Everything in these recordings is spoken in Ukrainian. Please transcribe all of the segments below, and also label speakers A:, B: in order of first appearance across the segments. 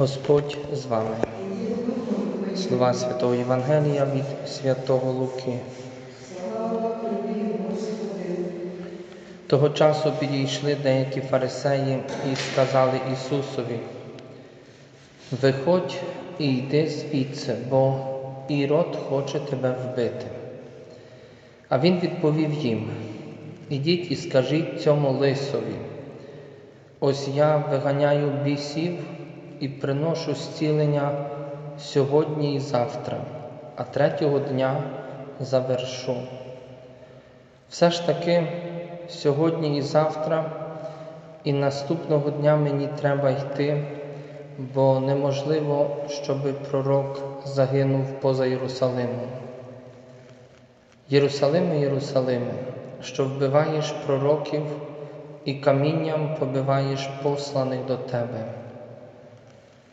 A: Господь з вами. Слова Святого Євангелія від Святого Луки. Того часу підійшли деякі фарисеї і сказали Ісусові, Виходь і йди звідси, бо Ірод хоче тебе вбити. А він відповів їм: Ідіть і скажіть цьому лисові. Ось я виганяю бісів і приношу зцілення сьогодні і завтра, а третього дня завершу. Все ж таки, сьогодні і завтра, і наступного дня мені треба йти, бо неможливо, щоб пророк загинув поза Єрусалимом. Єрусалиме, Єрусалиме, що вбиваєш пророків і камінням побиваєш посланих до тебе.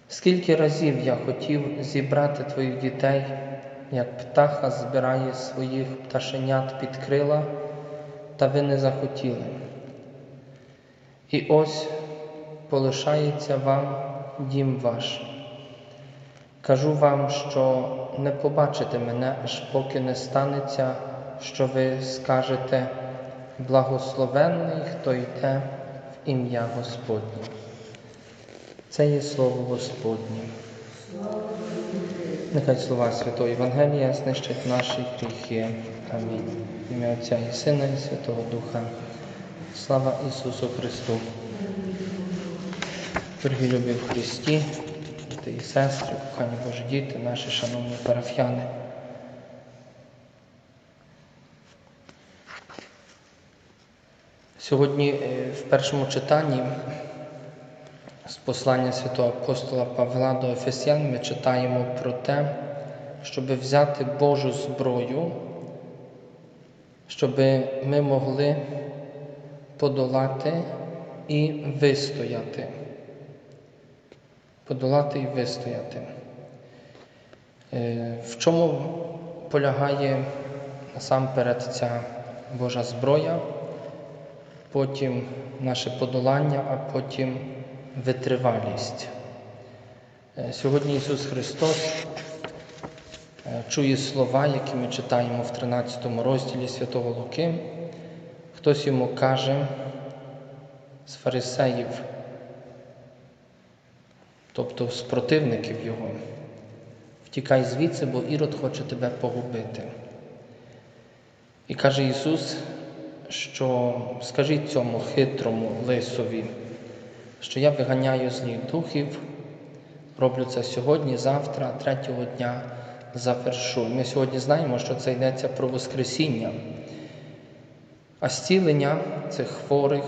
A: Скільки разів я хотів зібрати твоїх дітей, як птаха збирає своїх пташенят під крила, та ви не захотіли. І ось полишається вам дім ваш. Кажу вам, що не побачите мене, аж поки не станеться, що ви скажете благословенний, хто йде в ім'я Господнє. Це є слово Господнє. Нехай слова Святого Євангелія знищать наші гріхи. Амінь. Ім'я Отця і Сина, і Святого Духа. Слава Ісусу Христу. Дорогі любі в Христі, брати і сестри, кохані Божі діти, наші шановні парафіяни. Сьогодні е, в першому читанні послання святого апостола Павла до Ефесян ми читаємо про те, щоб взяти Божу зброю, щоб ми могли подолати і вистояти. Подолати і вистояти. Е, В чому полягає насамперед ця Божа зброя, потім наше подолання, а потім витривалість. Е, Сьогодні Ісус Христос е, чує слова, які ми читаємо в 13 розділі Святого Луки. Хтось йому каже з фарисеїв, тобто з противників Його, втікай звідси, бо Ірод хоче тебе погубити. І каже Ісус, що скажіть цьому хитрому лисові, що я виганяю злих духів, роблю це сьогодні, завтра, третього дня завершу. Ми сьогодні знаємо, що це йдеться про Воскресіння, а зцілення цих хворих,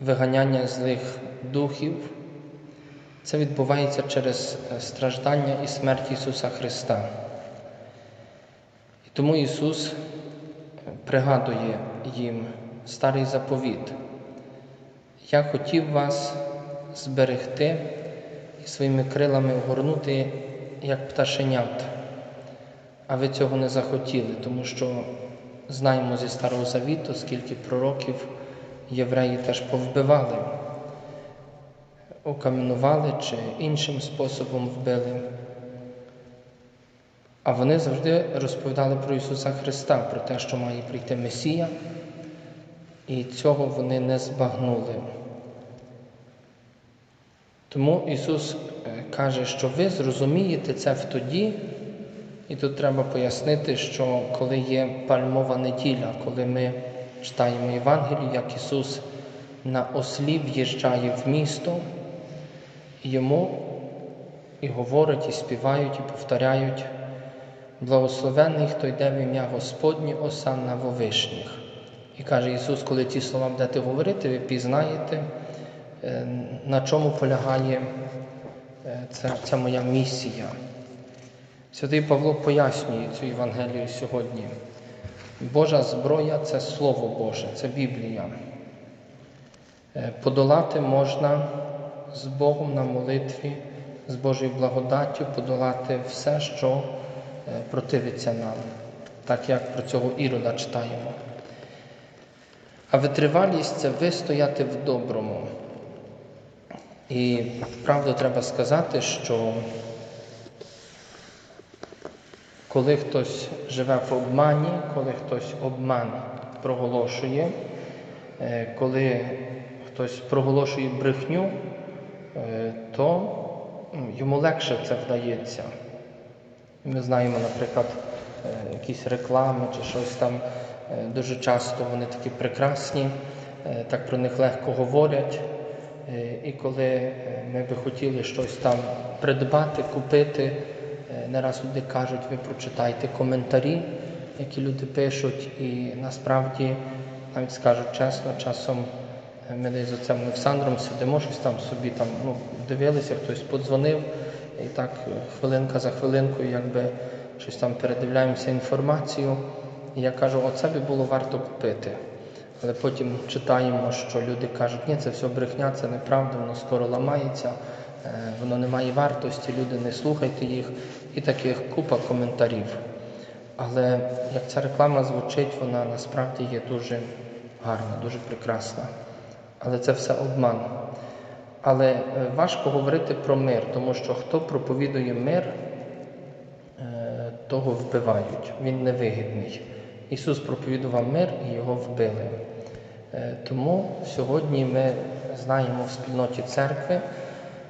A: виганяння злих духів, це відбувається через страждання і смерть Ісуса Христа. І тому Ісус пригадує їм старий заповіт. Я хотів вас зберегти і своїми крилами огорнути, як пташенят, а ви цього не захотіли, тому що знаємо зі Старого Завіту, скільки пророків євреї теж повбивали, окамінували чи іншим способом вбили. А вони завжди розповідали про Ісуса Христа, про те, що має прийти Месія, і цього вони не збагнули. Тому Ісус каже, що ви зрозумієте це в тоді, і тут треба пояснити, що коли є пальмова неділя, коли ми читаємо Євангелію, як Ісус на ослі в'їжджає в місто, йому і говорить, і співають, і повторяють. Благословенний, хто йде в ім'я Господнє, осанна во вишніх. І каже Ісус, коли ті слова будете говорити, ви пізнаєте, на чому полягає ця, ця моя місія. Святий Павло пояснює цю Євангелію сьогодні. Божа зброя це Слово Боже, це Біблія. Подолати можна з Богом на молитві, з Божою благодаттю, подолати все, що противиться нам, так як про цього ірода читаємо. А витривалість це вистояти в доброму. І правду треба сказати, що коли хтось живе в обмані, коли хтось обман проголошує, е, коли хтось проголошує брехню, е, то йому легше це вдається. Ми знаємо, наприклад, е, якісь реклами чи щось там. Дуже часто вони такі прекрасні, так про них легко говорять. Е, І коли е, ми би хотіли щось там придбати, купити, е, не раз люди кажуть, ви прочитайте коментарі, які люди пишуть, і насправді, навіть скажу чесно, часом ми десь з отцем Олександром сидимо, щось там собі там ну, дивилися, хтось подзвонив, і так хвилинка за хвилинкою, якби щось там передивляємося інформацію. І я кажу, оце би було варто купити. Але потім читаємо, що люди кажуть, ні, це все брехня, це неправда, воно скоро ламається, е, воно не має вартості, люди не слухайте їх. І таких купа коментарів. Але як ця реклама звучить, вона насправді є дуже гарна, дуже прекрасна. Але це все обман. Але е, важко говорити про мир, тому що хто проповідує мир, е, того вбивають. Він невигідний. Ісус проповідував мир і його вбили. Е, Тому сьогодні ми знаємо в спільноті церкви,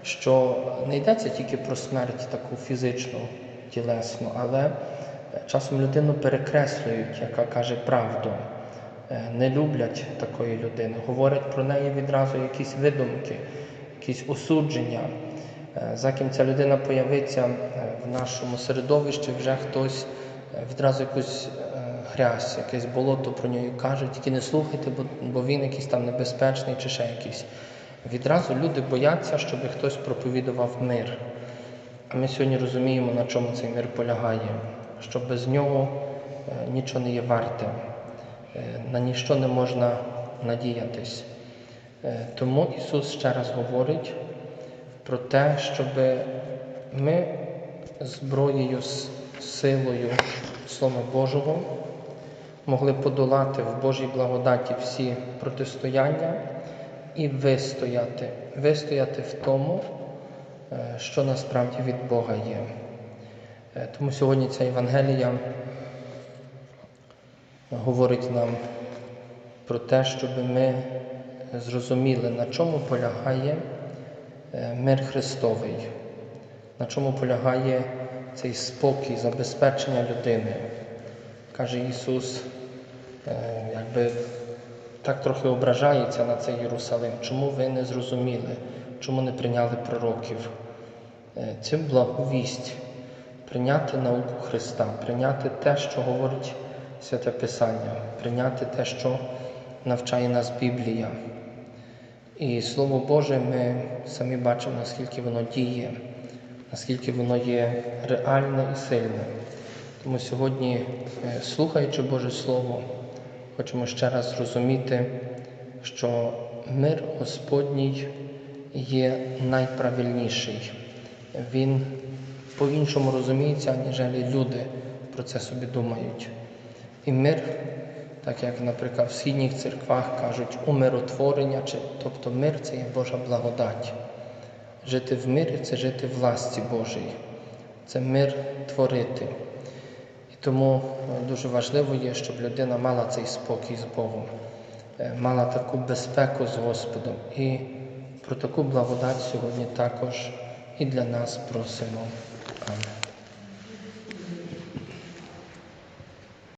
A: що не йдеться тільки про смерть таку фізичну, тілесну, але е, часом людину перекреслюють, яка каже правду. Е, Не люблять такої людини, говорять про неї відразу якісь видумки, якісь осудження. За ким ця людина появиться в нашому середовищі, вже хтось відразу якусь грязь, якесь болото про нього кажуть, тільки не слухайте, бо, бо він якийсь там небезпечний чи ще якийсь. Відразу люди бояться, щоб хтось проповідував мир. А ми сьогодні розуміємо, на чому цей мир полягає, що без нього е, нічого не є варте, е, на ніщо не можна надіятись. Е, Тому Ісус ще раз говорить про те, щоб ми зброєю, силою Слова Божого могли подолати в Божій благодаті всі протистояння і вистояти, вистояти в тому, е, що насправді від Бога є. Е, Тому сьогодні ця Євангелія говорить нам про те, щоб ми зрозуміли, на чому полягає е, мир Христовий, на чому полягає цей спокій, забезпечення людини. Каже Ісус, е, якби так трохи ображається на цей Єрусалим. Чому ви не зрозуміли, чому не прийняли пророків? Е, Цю благовість прийняти науку Христа, прийняти те, що говорить Святе Писання, прийняти те, що навчає нас Біблія. І Слово Боже, ми самі бачимо, наскільки воно діє, наскільки воно є реальне і сильне. Тому сьогодні, е, слухаючи Боже Слово, хочемо ще раз зрозуміти, що мир Господній є найправильніший. Він по-іншому розуміється, ніж люди про це собі думають. І мир, так як, наприклад, в східніх церквах кажуть, умиротворення, чи, тобто мир це є Божа благодать. Жити в мирі це жити в ласці Божій, це мир творити. Тому е, дуже важливо є, щоб людина мала цей спокій з Богом, е, мала таку безпеку з Господом. І про таку благодать сьогодні також і для нас просимо. Амінь.